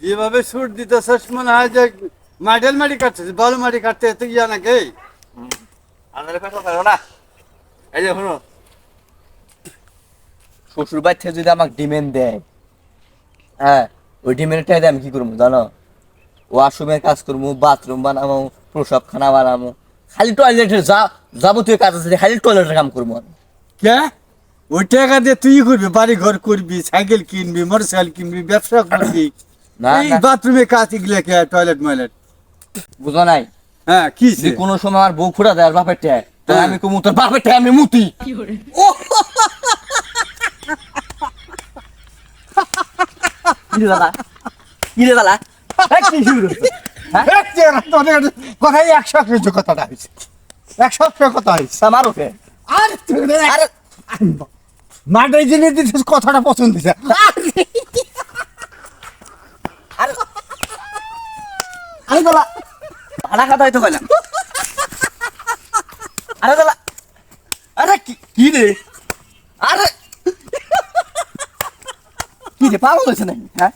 যেভাবে সুট দিতেছিস মনে হয় যে মাইডেল মারি কাটছিস বল মারি কাটতে এত ইয়া নাকি? আমাদের না। এই যে শুনো। শ্বশুর বাচ্চা যদি আমাকে ডিমেন্ড দেয় হ্যাঁ ওই ডিমেন্ড টাইতে আমি কি করব জানো? ওয়াশরুমের কাজ করব বাথরুম বানাবো প্রসব খানা বানাবো খালি টয়লেটের যা যাবতীয় কাজ আছে খালি টয়লেটের কাম করব আমি। কে? ওই টাকা দিয়ে তুই করবি বাড়ি ঘর করবি সাইকেল কিনবি মোটরসাইকেল কিনবি ব্যবসা করবি এই বাথরুমে কাজ এগুলা কে টয়লেট ময়লেট বুঝো নাই? হ্যাঁ কি কোনো সময় আমার বউ ফুটা দেয় আর বাপের টায় তাহলে হ্যাঁ। আমি কমু তোর বাপের টায় আমি মুতি? হ্যাঁ? কথাই একশো কথাটা হয়েছে। একশো একশো কথা হয়েছে। আমার ওকে আর আরে। মাঠে জেনে দিতেছিস কথাটা পছন্দ হয়েছে। আরে দাদা ভাড়া কথা হয়তো কইলাম আরে দাদা আরে কি রে? আরে। কি রে, পাগল হয়েছে নাকি? হ্যাঁ?